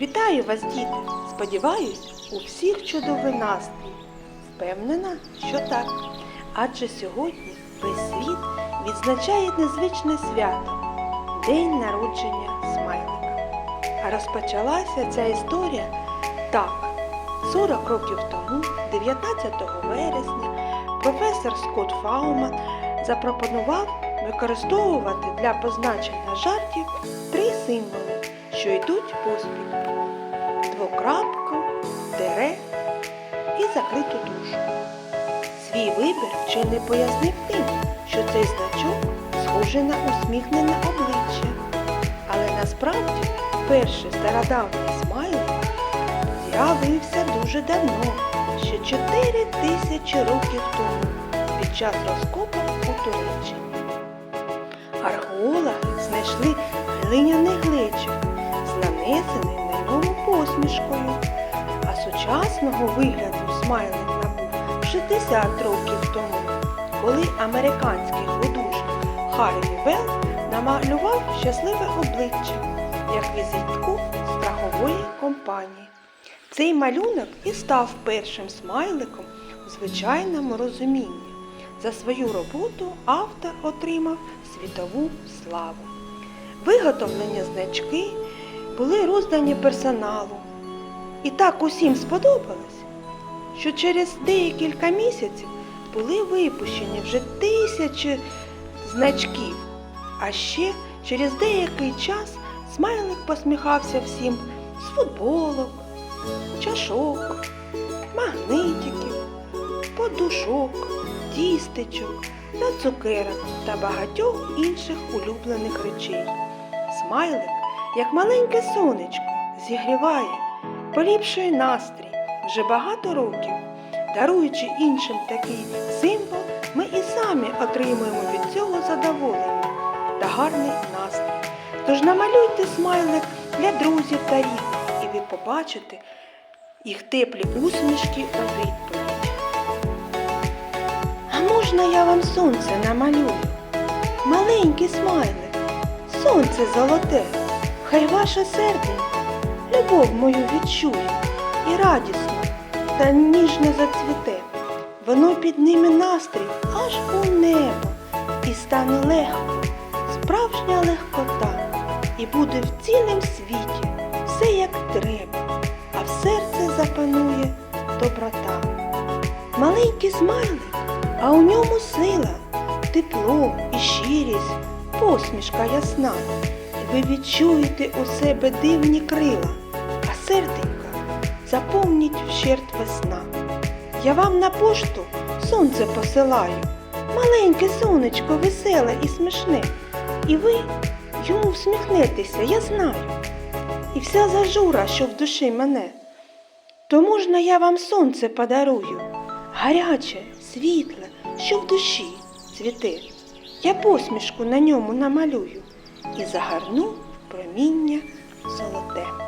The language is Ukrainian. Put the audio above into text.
Вітаю вас, діти! Сподіваюсь, у всіх чудовий настрій. Впевнена, що так. Адже сьогодні весь світ відзначає незвичне свято День народження смайлика. А розпочалася ця історія так. 40 років тому, 19 вересня, професор Скотт Фауман запропонував використовувати для позначення жартів три символи, що йдуть поспіль двокрапку, тире і закриту душу. Свій вибір чи не пояснив тим, що цей значок схожий на усміхнене обличчя. Але насправді перший стародавній смайлик з'явився дуже давно, ще 4 тисячі років тому, під час розкопок у Туреччині. Археологи знайшли глиняний глечик посмішкою, а сучасного вигляду смайлик набув 60 років тому, коли американський художник Харві Велл намалював щасливе обличчя як візитку страхової компанії. Цей малюнок і став першим смайликом у звичайному розумінні. За свою роботу автор отримав світову славу. Виготовлені значки були роздані персоналу. І так усім сподобалось, що через декілька місяців були випущені вже тисячі значків. А ще через деякий час смайлик посміхався всім з футболок, чашок, магнитиків, подушок, тістечок та цукерок та багатьох інших улюблених речей. Смайлик, як маленьке сонечко, зігріває, поліпшує настрій вже багато років. Даруючи іншим такий символ, ми і самі отримуємо від цього задоволення та гарний настрій. Тож намалюйте смайлик для друзів та рідних, і ви побачите їх теплі усмішки у відповідь. А можна я вам сонце намалюю? Маленький смайлик, сонце золоте, хай ваше серденько любов мою відчує і радісно та ніжно зацвіте. Воно підніме настрій аж у небо і стане легко, справжня легкота, і буде в цілім світі все як треба, а в серце запанує доброта. Маленький смайлик, а у ньому сила, тепло і щирість, посмішка ясна. Ви відчуєте у себе дивні крила, а серденька заповніть вщерть весна. Я вам на пошту сонце посилаю, маленьке сонечко веселе і смішне. І ви йому всміхнетеся, я знаю. І вся зажура, що в душі мене. То можна я вам сонце подарую, гаряче, світле, що в душі цвіте. Я посмішку на ньому намалюю і загорнув проміння золоте.